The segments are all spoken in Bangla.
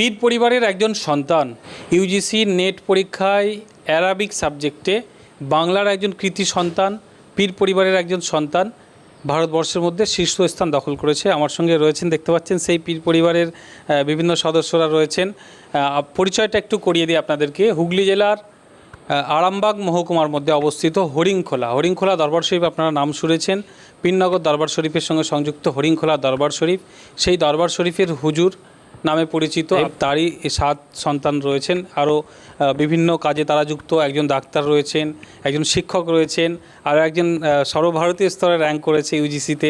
পীর পরিবারের একজন সন্তান ইউজিসি নেট পরীক্ষায় অ্যারাবিক সাবজেক্টে বাংলার একজন কৃতি সন্তান, পীর পরিবারের একজন সন্তান, ভারতবর্ষের মধ্যে শীর্ষস্থান দখল করেছে। আমার সঙ্গে রয়েছেন, দেখতে পাচ্ছেন সেই পীর পরিবারের বিভিন্ন সদস্যরা রয়েছেন। পরিচয়টা একটু করিয়ে দিই আপনাদেরকে। হুগলি জেলার আরামবাগ মহকুমার মধ্যে অবস্থিত হরিংখোলা হরিংখোলা দরবার শরীফ, আপনারা নাম শুনেছেন। পিননগর দরবার শরীফের সঙ্গে সংযুক্ত হরিংখোলা দরবার শরীফ। সেই দরবার শরীফের হুজুর নামে পরিচিত তারই সাত সন্তান রয়েছেন। আরও বিভিন্ন কাজে তারা যুক্ত। একজন ডাক্তার রয়েছেন একজন শিক্ষক রয়েছেন আর একজন সর্বভারতীয় স্তরে র্যাঙ্ক করেছে ইউজিসিতে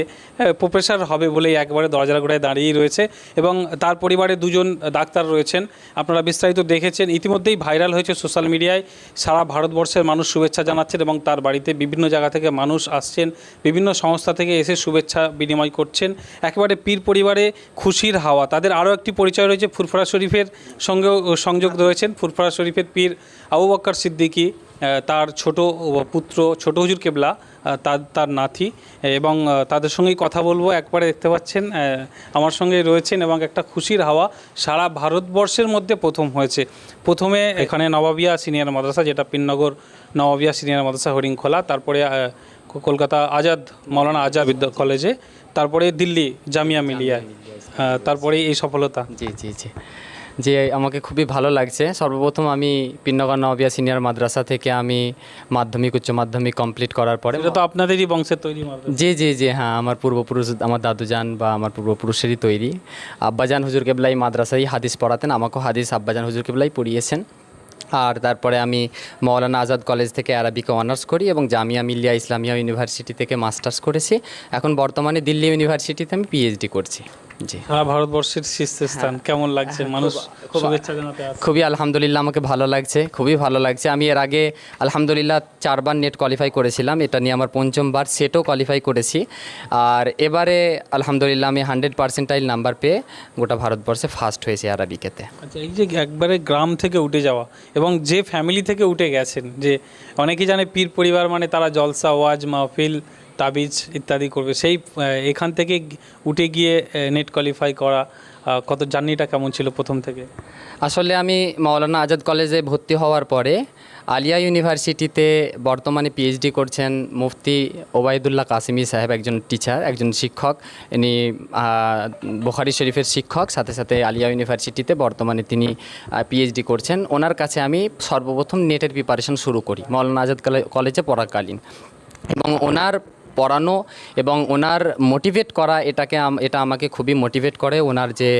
প্রফেসর হবে বলেই একবারে দরজার গোড়ায় দাঁড়িয়েই রয়েছে। এবং তার পরিবারে দুজন ডাক্তার রয়েছেন। আপনারা বিস্তারিত দেখেছেন। ইতিমধ্যেই ভাইরাল হয়েছে সোশ্যাল মিডিয়ায়। সারা ভারতবর্ষের মানুষ শুভেচ্ছা জানাচ্ছেন এবং তার বাড়িতে বিভিন্ন জায়গা থেকে মানুষ আসছেন। বিভিন্ন সংস্থা থেকে এসে শুভেচ্ছা বিনিময় করছেন। একেবারে পীর পরিবারে খুশির হাওয়া। তাদের আরও একটি পরিচয় রয়েছে। ফুরফরা শরীফের সঙ্গেও সংযোগ রয়েছেন। ফুরফরা শরীফের পীর আবু বক্কর সিদ্দিকী তার ছোট পুত্র, ছোট হুজুর কেবলা তার তার নাতি এবং তাদের সঙ্গেই কথা বলব। একবারে দেখতে পাচ্ছেন আমার সঙ্গে রয়েছেন এবং একটা খুশির হাওয়া সারা ভারতবর্ষের মধ্যে প্রথম হয়েছে। প্রথমে এখানে নবাবিয়া সিনিয়র মাদ্রাসা, যেটা পিননগর নবাবিয়া সিনিয়র মাদ্রাসা হরিংখোলা তারপরে কলকাতা আজাদ, মৌলানা আজাদ বিদ্যা কলেজে, তারপরে দিল্লি, জামিয়া মিলিয়ায় তারপরে এই সফলতা। জি জি জি। যে আমাকে খুবই ভালো লাগছে। সর্বপ্রথম আমি পিন্নগর নবিয়া সিনিয়র মাদ্রাসা থেকে আমি মাধ্যমিক উচ্চ মাধ্যমিক কমপ্লিট করার পরে এটা তো আপনাদেরই বংশের তৈরি জি জি জি হ্যাঁ আমার পূর্বপুরুষ আমার দাদুজান বা আমার পূর্বপুরুষেরই তৈরি। আব্বাজান হুজুর কেবলাই মাদ্রাসায় হাদিস পড়াতেন আমাকেও হাদিস আব্বাজান হুজুর কেবলাই পড়িয়েছেন। আর তারপরে আমি মৌলানা আজাদ কলেজ থেকে আরবিকে অনার্স করি এবং জামিয়া মিলিয়া ইসলামিয়া ইউনিভার্সিটি থেকে মাস্টার্স করেছি। এখন বর্তমানে দিল্লি ইউনিভার্সিটিতে আমি পিএইচডি করছি। জি। সারা ভারতবর্ষের শীর্ষস্থান কেমন লাগছে? মানুষ শুভেচ্ছা জানাতে খুবই আলহামদুলিল্লাহ আমাকে ভালো লাগছে খুবই ভালো লাগছে। আমি এর আগে আলহামদুলিল্লাহ চারবার নেট কোয়ালিফাই করেছিলাম এটা নিয়ে আমার পঞ্চমবার সেটও কোয়ালিফাই করেছি। আর এবারে আলহামদুলিল্লাহ আমি হান্ড্রেড পার্সেন্টাইল নাম্বার পেয়ে গোটা ভারতবর্ষে ফার্স্ট হয়েছি আরবিকেতে। আচ্ছা এই যে একবারে গ্রাম থেকে উঠে যাওয়া এবং যে ফ্যামিলি থেকে উঠে গেছেন যে অনেকেই জানে পীর পরিবার মানে তারা জলসা ওয়াজ মাহফিল তাবিজ ইত্যাদি করবে। সেই এখান থেকে উঠে গিয়ে নেট কোয়ালিফাই করা কত জার্নিটা কেমন ছিল প্রথম থেকে? আসলে আমি মাওলানা আজাদ কলেজে ভর্তি হওয়ার পরে আলিয়া ইউনিভার্সিটিতে বর্তমানে পিএইচডি করছেন মুফতি ওবায়দুল্লাহ কাসিমি সাহেব, একজন টিচার একজন শিক্ষক। ইনি বুখারি শরীফের শিক্ষক। সাথে সাথে আলিয়া ইউনিভার্সিটিতে বর্তমানে তিনি পিএইচডি করছেন। ওনার কাছে আমি সর্বপ্রথম নেটের প্রিপারেশন শুরু করি। মাওলানা আজাদ কলে- কলেজে পড়াকালীন। এবং ওনার পড়ানো এবং ওনার মোটিভেট করা এটাকে এটা আমাকে খুবই মোটিভেট করে। ওনার যে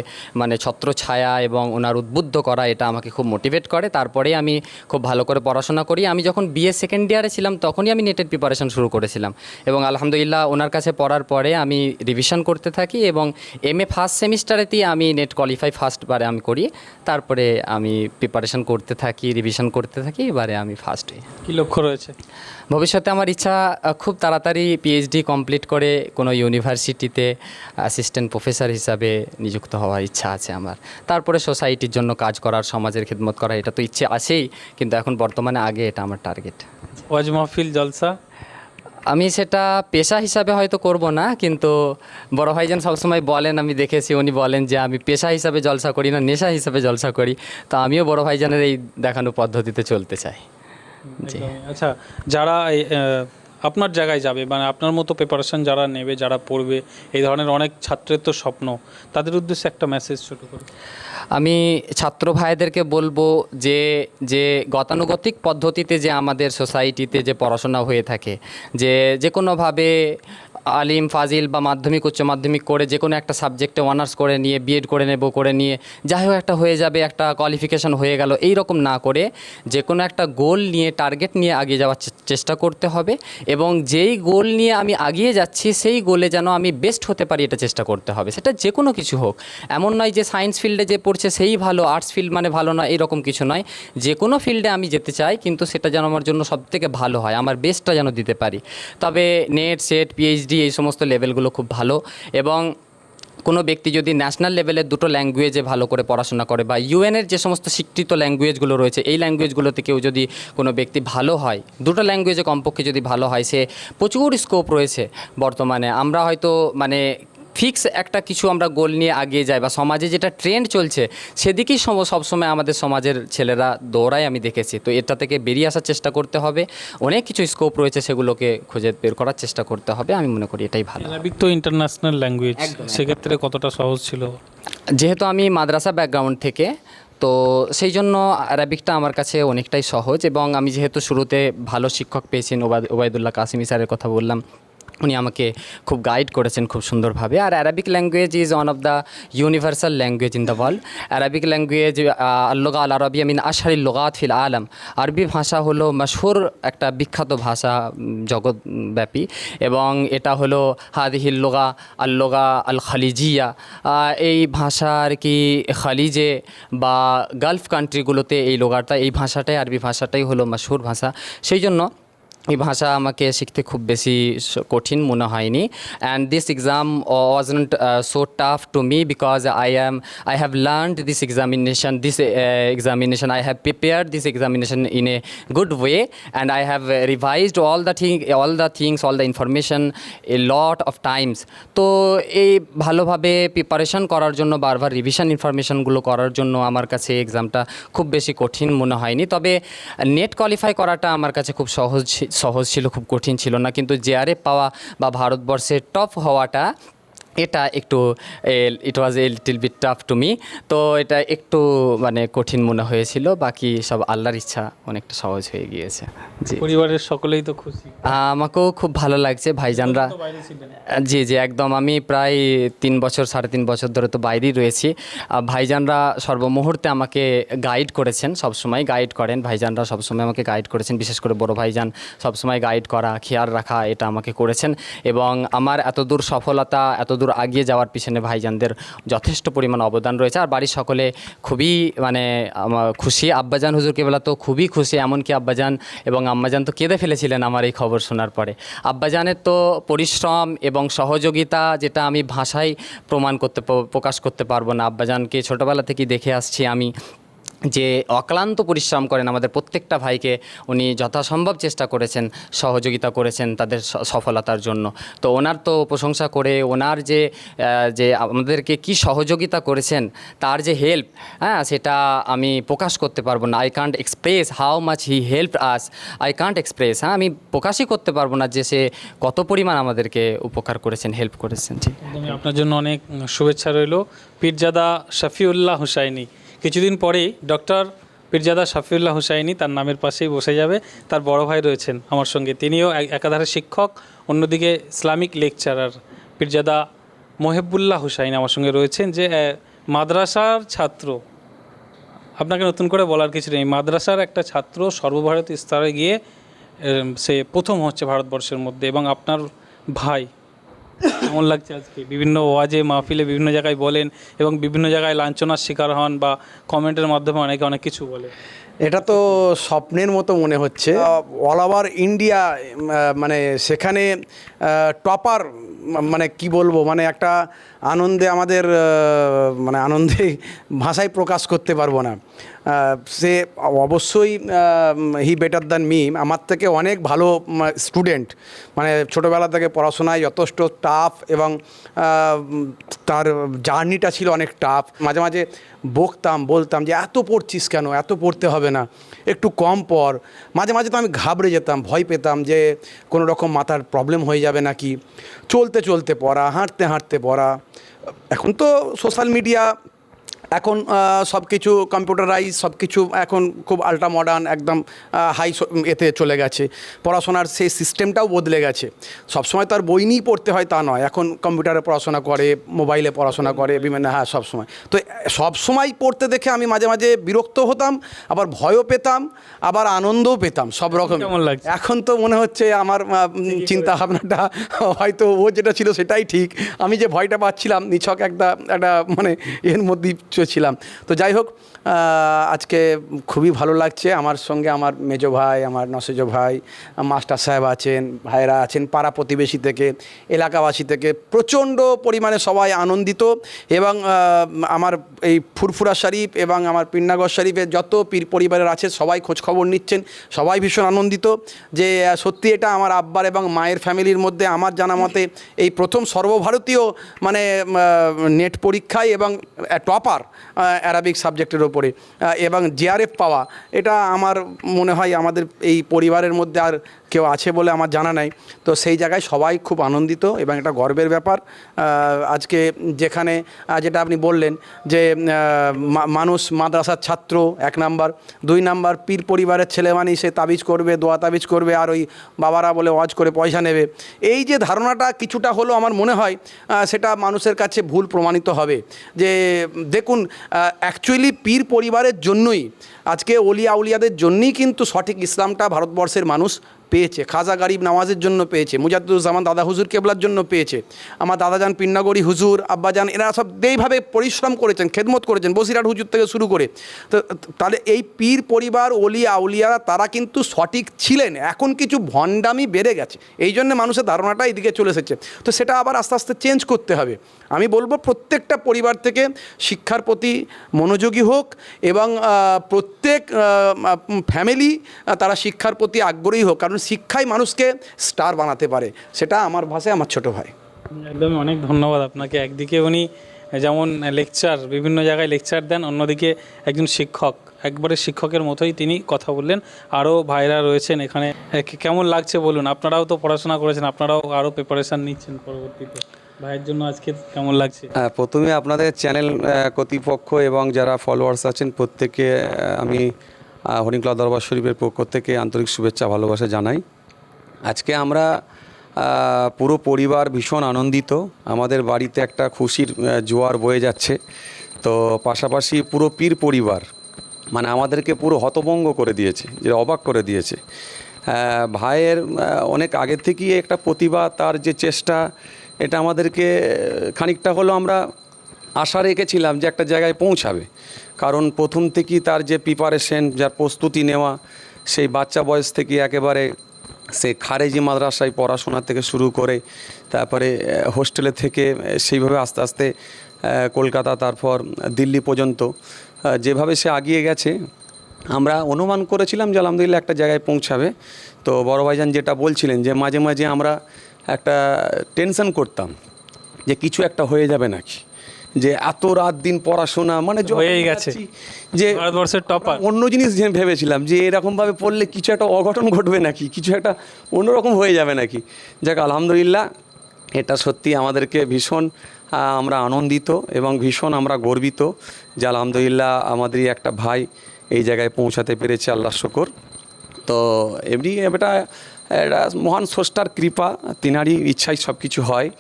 মানে ছত্রছায়া এবং ওনার উদ্বুদ্ধ করা এটা আমাকে খুব মোটিভেট করে। তারপরে আমি খুব ভালো করে পড়াশোনা করি। আমি যখন বিএ সেকেন্ড ইয়ারে ছিলাম তখনই আমি নেটের প্রিপারেশন শুরু করেছিলাম। এবং আলহামদুলিল্লাহ ওনার কাছে পড়ার পরে আমি রিভিশন করতে থাকি এবং এম এ ফার্স্ট সেমিস্টারেতেই আমি নেট কোয়ালিফাই ফার্স্ট বারে আমি করি। তারপরে আমি প্রিপারেশন করতে থাকি রিভিশন করতে থাকি এবারে আমি ফার্স্ট হই কি লক্ষ্য রয়েছে? ভবিষ্যতে আমার ইচ্ছা খুব তাড়াতাড়ি পিএইচডি কমপ্লিট করে কোনো ইউনিভার্সিটিতে অ্যাসিস্ট্যান্ট প্রফেসর হিসাবে নিযুক্ত হওয়ার ইচ্ছা আছে আমার। তারপরে সোসাইটির জন্য কাজ করার সমাজের খেদমত করা এটা তো ইচ্ছে আছেই কিন্তু এখন বর্তমানে আগে এটা আমার টার্গেট ওয়াজ মাহফিল জলসা? আমি সেটা পেশা হিসাবে হয়তো করব না কিন্তু বড় ভাইজান সবসময় বলেন আমি দেখেছি উনি বলেন যে আমি পেশা হিসাবে জলসা করি না নেশা হিসাবে জলসা করি। তো আমিও বড় ভাইজানের এই দেখানো পদ্ধতিতে চলতে চাই। জি আচ্ছা যারা আপনার জায়গায় যাবে মানে আপনার মতো প্রিপারেশন যারা নেবে, যারা পড়বে, এই ধরনের অনেক ছাত্রের তো স্বপ্ন। তাদের উদ্দেশ্যে একটা মেসেজ ছোট করে। আমি ছাত্র ভাইদেরকে বলব যে যে গতানুগতিক পদ্ধতিতে যে আমাদের সোসাইটিতে যে পড়াশোনা হয়ে থাকে, যে যে কোনোভাবে আলিম, ফাজিল বা মাধ্যমিক, উচ্চ মাধ্যমিক করে যে কোনো একটা সাবজেক্টে অনার্স করে নিয়ে বিএড করে নেব, করে নিয়ে, যাই হোক একটা হয়ে যাবে, একটা কোয়ালিফিকেশন হয়ে গেল এই রকম না করে যে কোনো একটা গোল নিয়ে টার্গেট নিয়ে আগিয়ে যাওয়ার চেষ্টা করতে হবে এবং যেই গোল নিয়ে আমি আগিয়ে যাচ্ছি, সেই গোলে যেন আমি বেস্ট হতে পারি, এটা চেষ্টা করতে হবে। সেটা যে কোনো কিছু হোক। এমন নয় যে সায়েন্স ফিল্ডে যে পড়ছে, সেই ভালো আর্টস ফিল্ড মানে ভালো নয় এরকম কিছু নয়। যে কোনো ফিল্ডে আমি যেতে চাই, কিন্তু সেটা যেন আমার জন্য সব থেকে ভালো হয়, আমার বেস্টটা যেন দিতে পারি। তবে নেট সেট পিএইচডি এই সমস্ত লেভেলগুলো খুব ভালো এবং কোনো ব্যক্তি যদি ন্যাশনাল লেভেলের দুটো ল্যাঙ্গুয়েজে ভালো করে পড়াশোনা করে বা ইউএনের যে সমস্ত স্বীকৃত ল্যাঙ্গুয়েজগুলো রয়েছে, এই ল্যাঙ্গুয়েজগুলোতে কেউ যদি কোনো ব্যক্তি ভালো হয়, দুটো ল্যাঙ্গুয়েজে কমপক্ষে যদি ভালো হয়, সে প্রচুর স্কোপ রয়েছে বর্তমানে। আমরা হয়তো মানে ফিক্স একটা কিছু আমরা গোল নিয়ে এগিয়ে যাই বা সমাজে যেটা ট্রেন্ড চলছে সেদিকেই সম সবসময় আমাদের সমাজের ছেলেরা দৌড়ায় আমি দেখেছি। তো এটা থেকে বেরিয়ে আসার চেষ্টা করতে হবে। অনেক কিছু স্কোপ রয়েছে সেগুলোকে খুঁজে বের করার চেষ্টা করতে হবে। আমি মনে করি এটাই ভালো। তো ইন্টারন্যাশনাল ল্যাঙ্গুয়েজ সেক্ষেত্রে কতটা সহজ ছিল? যেহেতু আমি মাদ্রাসা ব্যাকগ্রাউন্ড থেকে তো সেই জন্য অ্যারাবিকটা আমার কাছে অনেকটাই সহজ এবং আমি যেহেতু শুরুতে ভালো শিক্ষক পেয়েছেন ওবায়দ- ওবায়দুল্লাহ কাসিমি স্যারের কথা বললাম উনি আমাকে খুব গাইড করেছেন খুব সুন্দরভাবে। আর Arabic language is one of the universal language in the world Arabic language আল্লোগা আল আরবি মিন আশারিল লোগাত ফিল আলম আরবি ভাষা হলো মশহুর একটা বিখ্যাত ভাষা জগৎব্যাপী। এবং এটা হলো হাদিহিল লোগা, আল্লোগা আল খালিজিয়া এই ভাষা আর কি খালিজে বা গালফ কান্ট্রিগুলোতে এই লোগাটা, এই ভাষাটাই, আরবি ভাষাটাই হলো মশহুর ভাষা। সেই জন্য এই ভাষা আমাকে শিখতে খুব বেশি কঠিন মনে হয়নি। And this exam wasn't so tough to me because I am I have learned this examination this examination I have prepared this examination in a good way and I have revised all the thing all the things all the information a lot of times তো এই ভালোভাবে প্রিপারেশন করার জন্য বারবার রিভিশন ইনফরমেশনগুলো করার জন্য আমার কাছে এক্সামটা খুব বেশি কঠিন মনে হয়নি। তবে নেট কোয়ালিফাই করাটা আমার কাছে খুব সহজ সহজ ছিল খুব কঠিন ছিল না। কিন্তু জেআরএফ পাওয়া বা ভারতবর্ষের টপ হওয়াটা এটা একটু it was a little bit tough to me তো এটা একটু মানে কঠিন মনে হয়েছিল। বাকি সব আল্লাহর ইচ্ছা অনেকটা সহজ হয়ে গিয়েছে। জি। পরিবারের সকলেই তো খুশি। আমাকেও খুব ভালো লাগছে। ভাইজানরা জি জি একদম। আমি প্রায় তিন বছর সাড়ে তিন বছর ধরে তো বাইরেই রয়েছি। ভাইজানরা সর্বমুহূর্তে আমাকে গাইড করেছেন সবসময় গাইড করেন। ভাইজানরা সবসময় আমাকে গাইড করেছেন। বিশেষ করে বড় ভাইজান সবসময় গাইড করা খেয়াল রাখা এটা আমাকে করেছেন। এবং আমার এতদূর সফলতা এতদূর আগিয়ে যাওয়ার পিছনে ভাইজানদের যথেষ্ট পরিমাণ অবদান রয়েছে। আর বাড়ির সকলে খুবই মানে খুশি। আব্বাজান হুজুর কেবলা তো খুবই খুশি, এমনকি আব্বাজান এবং আম্মাজান তো কেঁদে ফেলেছিলেন আমার এই খবর শোনার পরে। আব্বাজানের তো পরিশ্রম এবং সহযোগিতা যেটা আমি ভাষায় প্রমাণ করতে, প্রকাশ করতে পারব না। আব্বাজানকে ছোটোবেলা থেকেই দেখে আসছি আমি। যে অক্লান্ত পরিশ্রম করেন আমাদের প্রত্যেকটা ভাইকে, উনি যথাসম্ভব চেষ্টা করেছেন, সহযোগিতা করেছেন তাদের সফলতার জন্য। তো ওনার তো প্রশংসা করে, ওনার যে যে আমাদেরকে কি সহযোগিতা করেছেন, তার যে হেল্প হ্যাঁ সেটা আমি প্রকাশ করতে পারব না। I can't express how much he help us I can't express হ্যাঁ আমি প্রকাশই করতে পারব না যে সে কত পরিমাণ আমাদেরকে উপকার করেছেন হেল্প করেছেন, ঠিক আপনার জন্য অনেক শুভেচ্ছা রইল। পীরজাদা শফিউল্লাহ হুসাইনি কিছুদিন পরেই ডক্টর পীরজাদা শফিউল্লাহ হুসাইনি তার নামের পাশেই বসে যাবে, তার বড় ভাই রয়েছেন আমার সঙ্গে। তিনিও এক- একাধারে শিক্ষক, অন্যদিকে ইসলামিক লেকচারার পীরজাদা মোহেবুল্লাহ হুসাইন আমার সঙ্গে রয়েছেন, যে মাদ্রাসার ছাত্র। আপনাকে নতুন করে বলার কিছু নেই, মাদ্রাসার একটা ছাত্র সর্বভারতীয় স্তরে গিয়ে সে প্রথম হচ্ছে ভারতবর্ষের মধ্যে এবং আপনার ভাই কেমন লাগছে আজকে? বিভিন্ন ওয়াজে মাহফিলে বিভিন্ন জায়গায় বলেন এবং বিভিন্ন জায়গায় লাঞ্ছনার শিকার হন বা কমেন্টের মাধ্যমে অনেকে অনেক কিছু বলে। এটা তো স্বপ্নের মতো মনে হচ্ছে। অল ওভার ইন্ডিয়া মানে সেখানে টপার মানে কি বলব মানে একটা আনন্দে আমাদের মানে আনন্দে ভাষায় প্রকাশ করতে পারব না। সে অবশ্যই হি বেটার দ্যান মি। আমার থেকে অনেক ভালো স্টুডেন্ট। মানে ছোটোবেলা থেকে পড়াশোনায় যথেষ্ট টাফ এবং তার জার্নিটা ছিল অনেক টাফ। মাঝে মাঝে বকতাম, বলতাম যে, এত পড়ছিস কেন? এত পড়তে হবে না। একটু কম পড়। মাঝে মাঝে তো আমি ঘাবড়ে যেতাম, ভয় পেতাম যে, কোনো রকম মাথার প্রবলেম হয়ে যাবে নাকি? চলতে চলতে পড়া, হাঁটতে হাঁটতে পড়া। এখন তো সোশ্যাল মিডিয়া এখন সব কিছু কম্পিউটারাইজ সব কিছু এখন খুব আল্ট্রা মডার্ন একদম হাই এতে চলে গেছে। পড়াশোনার সেই সিস্টেমটাও বদলে গেছে। সবসময় তো আর বই নিয়েই পড়তে হয় তা নয়। এখন কম্পিউটারে পড়াশোনা করে মোবাইলে পড়াশোনা করে বিভিন্ন হ্যাঁ সবসময়। তো সবসময় পড়তে দেখে আমি মাঝে মাঝে বিরক্ত হতাম আবার ভয়ও পেতাম আবার আনন্দও পেতাম সব রকম? এখন তো মনে হচ্ছে আমার চিন্তা ভাবনাটা হয়তো ও যেটা ছিল সেটাই ঠিক। আমি যে ভয়টা পাচ্ছিলাম নিছক একটা একটা মানে এর মধ্যেই চ- ছিলাম। তো যাই হোক আজকে খুবই ভালো লাগছে। আমার সঙ্গে আমার মেজো ভাই, আমার নসেজো ভাই, মাস্টার সাহেব আছেন ভাইরা আছেন, পাড়া প্রতিবেশী থেকে, এলাকাবাসী থেকে। প্রচণ্ড পরিমাণে সবাই আনন্দিত এবং আমার এই ফুরফুরা শরীফ এবং আমার পিন্নাগর শরীফের যত পীর পরিবারের আছে, সবাই খোঁজ খবর নিচ্ছেন। সবাই ভীষণ আনন্দিত যে সত্যি এটা আমার আব্বার এবং মায়ের ফ্যামিলির মধ্যে আমার জানা মতে এই প্রথম সর্বভারতীয় মানে নেট পরীক্ষায় এবং টপার অ্যারাবিক সাবজেক্টের ওপরে। আহ, এবং জিআরএফ পাওয়া এটা আমার মনে হয় আমাদের এই পরিবারের মধ্যে আর কেউ আছে বলে আমার জানা নাই। তো সেই জায়গায় সবাই খুব আনন্দিত এবং এটা গর্বের ব্যাপার। আজকে যেখানে যেটা আপনি বললেন যে মানুষ মাদ্রাসার ছাত্র, এক নাম্বার। দুই নাম্বার, পীর পরিবারের ছেলে মানে সে তাবিজ করবে, দোয়া তাবিজ করবে, আর ওই বাবারা বলে ওয়াজ করে পয়সা নেবে। এই যে ধারণাটা কিছুটা হলো আমার মনে হয় সেটা মানুষের কাছে ভুল প্রমাণিত হবে। যে, দেখুন অ্যাকচুয়ালি পীর পরিবারের জন্যই, আজকে অলিয়া উলিয়াদের জন্যই কিন্তু সঠিক ইসলামটা ভারতবর্ষের মানুষ পেয়েছে, খাজা গারিব নামাজের জন্য পেয়েছে মুজাদ্দুজ্জামান দাদা হুজুর কেবলার জন্য পেয়েছে, আমার দাদাজান পিন্নাগরি হুজুর, আব্বাজান, এরা সব এইভাবে পরিশ্রম করেছেন, খেদমত করেছেন, বসিরহাট হুজুর থেকে শুরু করে। তো, তাহলে এই পীর পরিবার অলিয়া আউলিয়ারা, তারা কিন্তু সঠিক ছিলেন, এখন কিছু ভণ্ডামি বেড়ে গেছে, এই জন্য মানুষের ধারণাটা এইদিকে চলে এসেছে। তো সেটা আবার আস্তে আস্তে চেঞ্জ করতে হবে। আমি বলব প্রত্যেকটা পরিবার থেকে শিক্ষার প্রতি মনোযোগী হোক এবং প্রত্যেক ফ্যামিলি তারা শিক্ষার প্রতি আগ্রহী হোক, কারণ শিক্ষাই মানুষকে স্টার বানাতে পারে। সেটা আমার ভাষায় আমার ছোট ভাই। একদমই অনেক ধন্যবাদ আপনাকে। একদিকে উনি যেমন লেকচার বিভিন্ন জায়গায় লেকচার দেন অন্যদিকে একজন শিক্ষক। একবারে শিক্ষকের মতোই তিনি কথা বললেন। আরও ভাইরা রয়েছেন এখানে। কে- কেমন লাগছে বলুন? আপনারাও তো পড়াশোনা করেছেন আপনারাও আরও প্রিপারেশান নিচ্ছেন পরবর্তীতে। ভাইয়ের জন্য আজকে কেমন লাগছে? হ্যাঁ, প্রথমে আপনাদের চ্যানেল কর্তৃপক্ষ এবং যারা ফলোয়ার্স আছেন প্রত্যেককে আহ, আমি আহ, হরিংকলা দরবার শরীফের পক্ষ থেকে আন্তরিক শুভেচ্ছা ভালোবাসা জানাই। আজকে আমরা পুরো পরিবার ভীষণ আনন্দিত। আমাদের বাড়িতে একটা খুশির জোয়ার বয়ে যাচ্ছে। তো পাশাপাশি পুরো পীর পরিবার মানে আমাদেরকে পুরো হতভঙ্গ করে দিয়েছে যে অবাক করে দিয়েছে। ভাইয়ের অনেক আগের থেকেই একটা প্রতিভা তার যে চেষ্টা এটা আমাদেরকে খানিকটা হলো আমরা আশা রেখেছিলাম যে একটা জায়গায় পৌঁছাবে। কারণ প্রথম থেকেই তার যে প্রিপারেশন যার প্রস্তুতি নেওয়া, সেই বাচ্চা বয়স থেকে একেবারে সে খারেজি মাদ্রাসায় পড়াশোনা থেকে শুরু করে, তারপরে হোস্টেলে থেকে সেইভাবে আস্তে আস্তে কলকাতা, তারপর দিল্লি পর্যন্ত যেভাবে সে আগিয়ে গেছে, আমরা অনুমান করেছিলাম যে আলহামদুলিল্লাহ একটা জায়গায় পৌঁছাবে। তো বড় ভাইজান যেটা বলছিলেন যে মাঝে মাঝে আমরা একটা টেনশন করতাম যে কিছু একটা হয়ে যাবে নাকি। যে এত রাত দিন পড়াশোনা মানে হয়েই গেছে। যে ভারতবর্ষের টপার অন্য জিনিস যে ভেবেছিলাম যে এরকমভাবে পড়লে কিছু একটা অঘটন ঘটবে নাকি কিছু একটা অন্যরকম হয়ে যাবে নাকি। যাক আলহামদুলিল্লাহ এটা সত্যি আমাদেরকে ভীষণ আমরা আনন্দিত এবং ভীষণ আমরা গর্বিত যে আলহামদুলিল্লাহ আমাদেরই একটা ভাই এই জায়গায় পৌঁছাতে পেরেছে আল্লাহ শকর। তো এমনি এটা এটা মহান স্রষ্টার কৃপা তিনারই ইচ্ছাই সব কিছু হয়।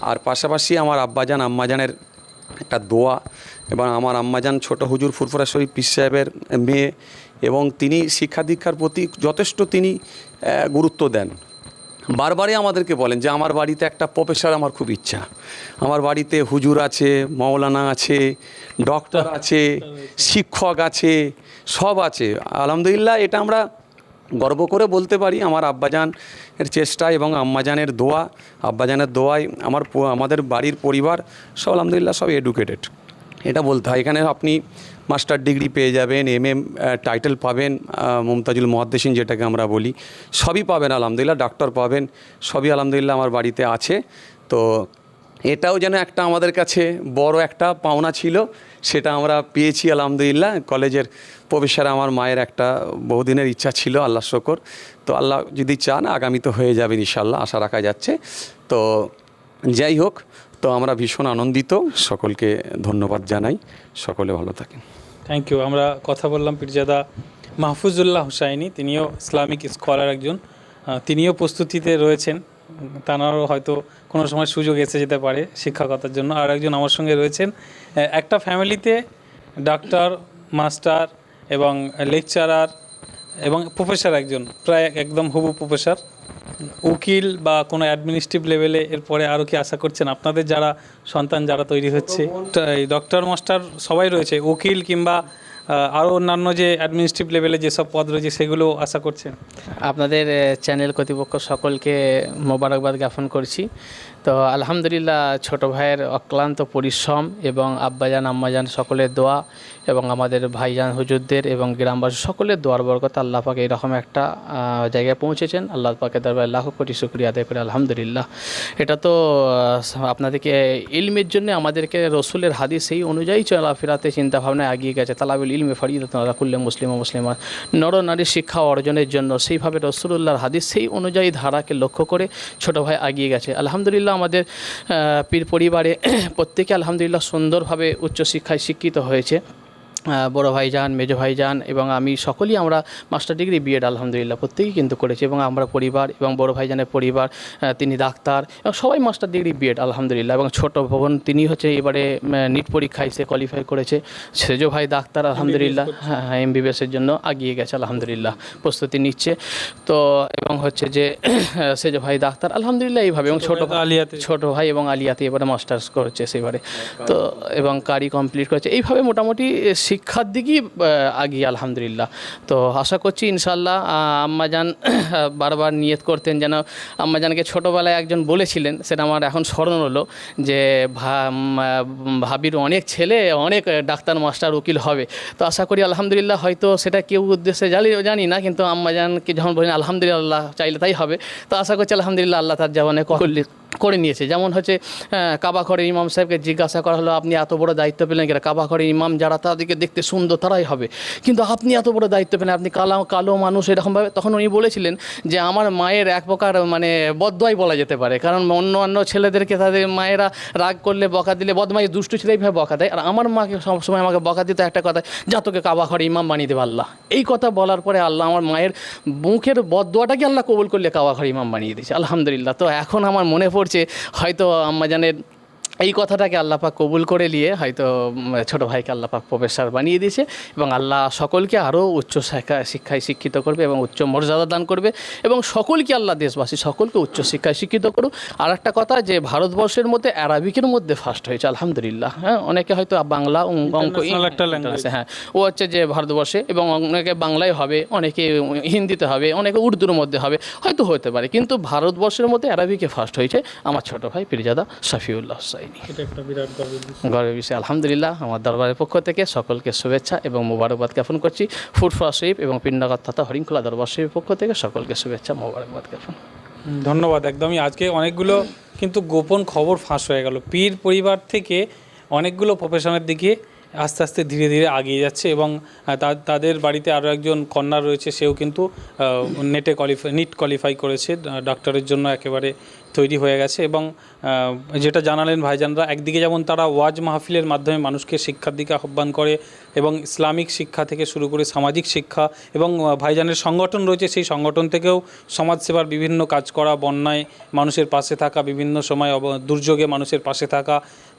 আর পাশাপাশি আমার আব্বাজান আম্মাজানের একটা দোয়া। এবং আমার আম্মাজান ছোট হুজুর ফুরফুরা শরীফ পীর সাহেবের মেয়ে এবং তিনি শিক্ষা দীক্ষার প্রতি যথেষ্ট তিনি গুরুত্ব দেন। বারবারই আমাদেরকে বলেন যে, আমার বাড়িতে একটা প্রফেসর আমার খুব ইচ্ছা। আমার বাড়িতে হুজুর আছে মৌলানা আছে, ডক্টর আছে, শিক্ষক আছে, সব আছে। আলহামদুলিল্লাহ, এটা আমরা গর্ব করে বলতে পারি, আমার আব্বাজান এর চেষ্টা এবং আম্মাজানের দোয়া, আব্বাজানের দোয়ায় আমার আমাদের বাড়ির পরিবার সব আলহামদুলিল্লাহ সব এডুকেটেড এটা বলতে হয়। এখানে আপনি মাস্টার ডিগ্রি পেয়ে যাবেন এম এম টাইটেল পাবেন মুমতাজুল মহাদ্দেশিন যেটাকে আমরা বলি, সবই পাবেন আলহামদুলিল্লাহ ডাক্তার পাবেন, সবই আলহামদুলিল্লাহ আমার বাড়িতে আছে। তো এটাও যেন একটা আমাদের কাছে বড় একটা পাওনা ছিল। সেটা আমরা পেয়েছি, আলহামদুলিল্লাহ। কলেজের প্রফেসর আমার মায়ের একটা বহুদিনের ইচ্ছা ছিল, আল্লাহ শকর। তো আল্লাহ যদি চান, আগামী তো হয়ে যাবে ইনশাল্লাহ আশা রাখা যাচ্ছে। তো যাই হোক, তো আমরা ভীষণ আনন্দিত। সকলকে ধন্যবাদ জানাই। সকলে ভালো থাকেন। থ্যাংক ইউ আমরা কথা বললাম পিরজাদা মাহফুজুল্লাহ হুসাইনি, তিনিও ইসলামিক স্কলার একজন। তিনিও প্রস্তুতিতে রয়েছেন। তানারও হয়তো কোনো সময় সুযোগ এসে যেতে পারে শিক্ষকতার জন্য। আর একজন আমার সঙ্গে রয়েছেন একটা ফ্যামিলিতে ডাক্তার মাস্টার এবং লেকচারার এবং প্রফেসর একজন প্রায় একদম হুবু প্রফেসর। উকিল বা কোনো অ্যাডমিনিস্ট্রেটিভ লেভেলে এরপরে আরও কি আশা করছেন? আপনাদের যারা সন্তান যারা তৈরি হচ্ছে ডক্টর মাস্টার সবাই রয়েছে উকিল কিংবা আরও অন্যান্য যে অ্যাডমিনিস্ট্রেটিভ লেভেলে যেসব পদ রয়েছে সেগুলো আশা করছেন? আপনাদের চ্যানেল কর্তৃপক্ষ সকলকে মোবারকবাদ জ্ঞাপন করছি। তো আলহামদুলিল্লাহ ছোট ভাইয়ের অক্লান্ত পরিশ্রম এবং আব্বাজান, আম্মাজান সকলের দোয়া এবং আমাদের ভাইজান হুজুরদের এবং গ্রামবাসী সকলের দোয়ার বরকত আল্লাহ পাকে এরকম একটা জায়গায় পৌঁছেছেন। আল্লাহ পাকে দরবার লাখো কোটি শুক্রিয়া আদায় করে, আলহামদুলিল্লাহ। এটা তো আপনাদেরকে ইলমের জন্য আমাদেরকে রসুলের হাদিস সেই অনুযায়ী চলাফেরাতে চিন্তাভাবনায় এগিয়ে গেছে। তালাবুল ইলমে ফরিদত রাকুল্লে মুসলিম ও মুসলিমা। নর নারীর শিক্ষা অর্জনের জন্য সেইভাবে রসুল্লাহর হাদিস সেই অনুযায়ী ধারাকে লক্ষ্য করে ছোট ভাই এগিয়ে গেছে। আলহামদুলিল্লাহ আমাদের পীর পরিবারে প্রত্যেকে আলহামদুলিল্লাহ সুন্দরভাবে উচ্চশিক্ষায় শিক্ষিত হয়েছে। বড় ভাইজান মেজো ভাইজান এবং আমি সকলেই আমরা মাস্টার ডিগ্রি বিএড আলহামদুলিল্লাহ প্রত্যেকেই কিন্তু করেছি এবং আমরা পরিবার এবং বড় ভাইজানের পরিবার তিনি ডাক্তার এবং সবাই মাস্টার ডিগ্রি বিএড আলহামদুলিল্লাহ এবং ছোট ভবন তিনি হচ্ছে এবারে নিট পরীক্ষায় সে কোয়ালিফাই করেছে। সেজো ভাই ডাক্তার আলহামদুলিল্লাহ হ্যাঁ হ্যাঁ এমবিবিএসের জন্য এগিয়ে গেছে আলহামদুলিল্লাহ প্রস্তুতি নিচ্ছে। তো এবং হচ্ছে যে সেজো ভাই ডাক্তার আলহামদুলিল্লাহ এইভাবে এবং ছোট আলিয়াতে। ছোট ভাই এবং আলিয়াতে এবারে মাস্টার্স করেছে সেবারে। তো এবং কারি কমপ্লিট করেছে। এইভাবে মোটামুটি শিক্ষার দিকেই আগিয়ে, আলহামদুলিল্লাহ। তো আশা করছি ইনশাল্লাহ আম্মাজান, বারবার নিয়ত করতেন যেন আম্মাজানকে ছোটোবেলায় একজন বলেছিলেন, সেটা আমার এখন স্মরণ হলো যে ভাবির অনেক ছেলে, অনেক ডাক্তার মাস্টার, উকিল হবে। তো আশা করি, আলহামদুলিল্লাহ, হয়তো সেটা কেউ উদ্দেশ্যে জানি জানি না, কিন্তু আম্মাজানকে যখন বলেন, আলহামদুলিল্লাহ, চাইলে তাই হবে। তো আশা করছি, আলহামদুলিল্লাহ, আল্লাহ তার জবানে করলে করে নিয়েছে। যেমন হচ্ছে কাবা ঘরের ইমাম সাহেবকে জিজ্ঞাসা করা হলো, আপনি এত বড় দায়িত্ব পেলেন কিনা? কাবা ঘরের ইমাম যারা তাদেরকে দেখতে সুন্দর তারাই হবে। কিন্তু আপনি এত বড় দায়িত্ব পেলেন, আপনি কালো কালো মানুষ এরকমভাবে তখন উনি বলেছিলেন যে, আমার মায়ের এক প্রকার মানে বদয়াই বলা যেতে পারে। কারণ অন্য অন্য ছেলেদেরকে তাদের মায়েরা রাগ করলে, বকা দিলে বদমাই দুষ্টু ছেলে এইভাবে বকা দেয়। আর আমার মাকে সবসময় আমাকে বকা দিত একটা কথা, যা তোকে কাবা ঘরে ইমাম বানিয়ে দেবে আল্লাহ। এই কথা বলার পরে আল্লাহ আমার মায়ের মুখের বদোয়াটাকে আল্লাহ কবুল করলে কাবা ঘরে ইমাম বানিয়ে দিয়েছে। আলহামদুলিল্লাহ। তো এখন আমার মনে পড়ছে হয়তো আম্মাজানের এই কথাটাকে আল্লাপাক কবুল করে নিয়ে হয়তো ছোট ভাইকে আল্লাপাক প্রফেসর বানিয়ে দিয়েছে এবং আল্লাহ সকলকে আরও উচ্চ শিক্ষা শিক্ষায় শিক্ষিত করবে এবং উচ্চ মর্যাদা দান করবে এবং সকলকে আল্লাহ দেশবাসী সকলকে উচ্চ শিক্ষায় শিক্ষিত করুক। আর একটা কথা যে ভারতবর্ষের মধ্যে অ্যারাবিকের মধ্যে ফার্স্ট হয়েছে আলহামদুলিল্লাহ হ্যাঁ অনেকে হয়তো বাংলা অঙ্ক হ্যাঁ ও হচ্ছে যে ভারতবর্ষে এবং অনেকে বাংলায় হবে অনেকে হিন্দিতে হবে অনেকে উর্দুর মধ্যে হবে হয়তো হতে পারে কিন্তু ভারতবর্ষের মধ্যে অ্যারাবিকে ফার্স্ট হয়েছে আমার ছোট ভাই পিরজাদা শফিউল্লাহ হুসাইনি এটা একটা বিরাট গর্বের বিষয়। আলহামদুলিল্লাহ আমার দরবারের পক্ষ থেকে সকলকে শুভেচ্ছা এবং মোবারকবাদ জ্ঞাপন করছি। ফুটফা শরীফ এবং পিণ্ডাগত তথা হরিণখোলা দরবার শরীফের পক্ষ থেকে সকলকে শুভেচ্ছা মোবারকবাদ জ্ঞাপন। ধন্যবাদ একদমই। আজকে অনেকগুলো কিন্তু গোপন খবর ফাঁস হয়ে গেল। পীর পরিবার থেকে অনেকগুলো প্রফেশনের দিকে আস্তে আস্তে ধীরে ধীরে আগিয়ে যাচ্ছে এবং তাদের বাড়িতে আরও একজন কন্যা রয়েছে সেও কিন্তু নেটে কোয়ালিফাই নিট কোয়ালিফাই করেছে ডক্টরের জন্য একেবারে তৈরি হয়ে গেছে এবং যেটা জানালেন ভাইজানরা, একদিকে যেমন তারা ওয়াজ মাহফিলের মাধ্যমে মানুষকে শিক্ষার দিকে আহ্বান করে এবং ইসলামিক শিক্ষা থেকে শুরু করে সামাজিক শিক্ষা এবং ভাইজানের সংগঠন রয়েছে, সেই সংগঠন থেকেও সমাজসেবার বিভিন্ন কাজ করা, বন্যায় মানুষের পাশে থাকা, বিভিন্ন সময় দুর্যোগে মানুষের পাশে থাকা,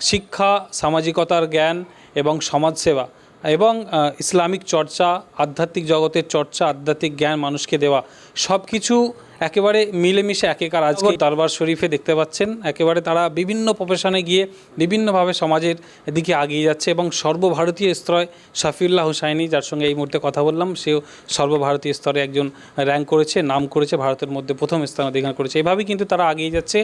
শিক্ষা, সামাজিকতার জ্ঞান এবং সমাজসেবা এবং ইসলামিক চর্চা, আধ্যাত্মিক জগতের চর্চা, আধ্যাত্মিক জ্ঞান মানুষকে দেওয়া সব কিছু একেবারে মিলেমিশে একেকার আজকে দরবার শরীফে দেখতে পাচ্ছেন একেবারে তারা বিভিন্ন প্রফেশনে গিয়ে বিভিন্নভাবে সমাজের দিকে আগিয়ে যাচ্ছে এবং সর্বভারতীয় স্তরে শাফিউল্লাহ হুসাইনি যার সঙ্গে এই মুহূর্তে কথা বললাম সেও সর্বভারতীয় স্তরে একজন র্যাঙ্ক করেছে নাম করেছে ভারতের মধ্যে প্রথম স্থান অধিকার করেছে। এভাবেই কিন্তু তারা আগিয়ে যাচ্ছে।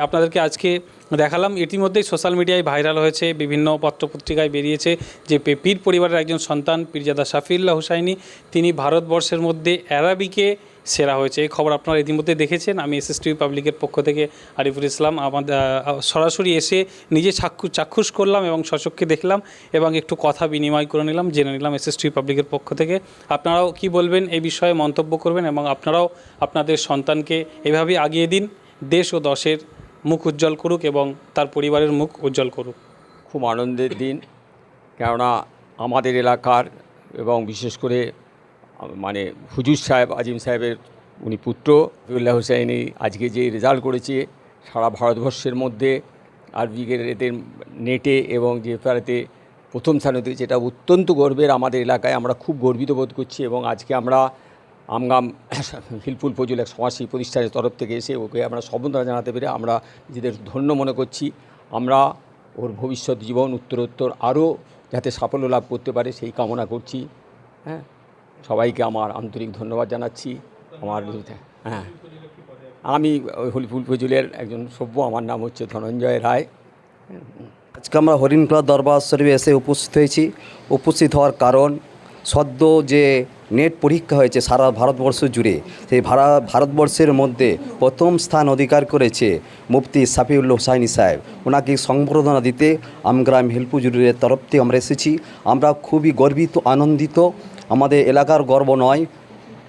আপনাদেরকে আজকে দেখালাম। ইতিমধ্যেই সোশ্যাল মিডিয়ায় ভাইরাল হয়েছে বিভিন্ন পত্রপত্রিকায় বেরিয়েছে যে পীর পরিবারের একজন সন্তান পীরজাদা শাফিউল্লাহ হুসাইনি তিনি ভারতবর্ষের মধ্যে অ্যারাবিকে সেরা হয়েছে। এই খবর আপনারা ইতিমধ্যে দেখেছেন। আমি এস পাবলিকের পক্ষ থেকে আরিফুল ইসলাম আমাদের সরাসরি এসে নিজে চাক্ষু, চাক্ষুষ করলাম এবং সচক্ষে দেখলাম এবং একটু কথা বিনিময় করে নিলাম, জেনে নিলাম এস পাবলিকের পক্ষ থেকে। আপনারাও কি বলবেন এই বিষয়ে মন্তব্য করবেন এবং আপনারাও আপনাদের সন্তানকে এভাবেই আগিয়ে দিন। দেশ ও দশের মুখ উজ্জ্বল করুক এবং তার পরিবারের মুখ উজ্জ্বল করুক। খুব আনন্দের দিন, কেননা আমাদের এলাকার এবং বিশেষ করে মানে হুজুর সাহেব, আজিম সাহেবের উনি পুত্র ফিউল্লাহ হুসাইনি আজকে যে রেজাল্ট করেছে সারা ভারতবর্ষের মধ্যে আরবিকের এদের নেটে এবং যে ফেরাতে প্রথম স্থানে হতে যেটা অত্যন্ত গর্বের আমাদের এলাকায়, আমরা খুব গর্বিত বোধ করছি এবং আজকে আমরা আমগাম হিলফুল ফজুল এক সমাজসেবী প্রতিষ্ঠানের তরফ থেকে এসে ওকে আমরা সম্বন্ধনা জানাতে পেরে আমরা নিজেদের ধন্য মনে করছি। আমরা ওর ভবিষ্যৎ জীবন, উত্তরোত্তর আরও যাতে সাফল্য লাভ করতে পারে সেই কামনা করছি। হ্যাঁ? সবাইকে আমার আন্তরিক ধন্যবাদ জানাচ্ছি আমার হ্যাঁ। আমি হলিফুল ফজুলের একজন সভ্য, আমার নাম হচ্ছে ধনঞ্জয় রায়। আজকে আমরা হরিণখোলা দরবার শরীফে এসে উপস্থিত হয়েছি। উপস্থিত হওয়ার কারণ, সদ্য যে নেট পরীক্ষা হয়েছে সারা ভারতবর্ষ জুড়ে, সেই ভারা, ভারতবর্ষের মধ্যে প্রথম স্থান অধিকার করেছে মুফতি সাফিউল্লাহ হুসাইনি সাহেব। ওনাকে সংবর্ধনা দিতে আমগ্রাম হেলপুজুরের তরফ থেকে আমরা এসেছি। আমরা খুবই গর্বিত, আনন্দিত আমাদের এলাকার গর্ব নয়,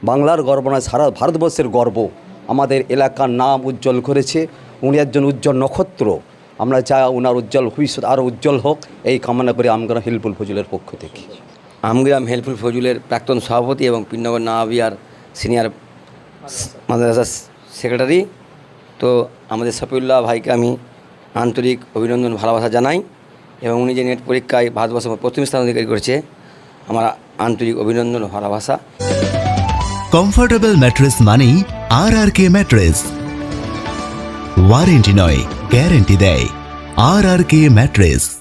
বাংলার গর্ব নয়, সারা ভারতবর্ষের গর্ব। আমাদের এলাকার নাম উজ্জ্বল করেছে, উনি একজন উজ্জ্বল নক্ষত্র। আমরা চাই ওনার উজ্জ্বল ভবিষ্যৎ আরও উজ্জ্বল হোক, এই কামনা করি আমগ্রাম হিলপুল ফজলের পক্ষ থেকে। আমগ্রাম হেল্পফুল ফজুলের প্রাক্তন সভাপতি এবং পিন্নগর নাবিয়ার সিনিয়র মাদ্রাসা সেক্রেটারি। তো আমাদের সফিউল্লাহ ভাইকে আমি আন্তরিক অভিনন্দন, ভালোবাসা জানাই এবং উনি যে নেট পরীক্ষায় ভারতবর্ষ প্রথম স্থান অধিকারী করেছে আমার আন্তরিক অভিনন্দন ভালোবাসা কমফোর্টেবল ম্যাট্রেস মানেই R R K mattress warranty নয় গ্যারেন্টি দেয়। R R K mattress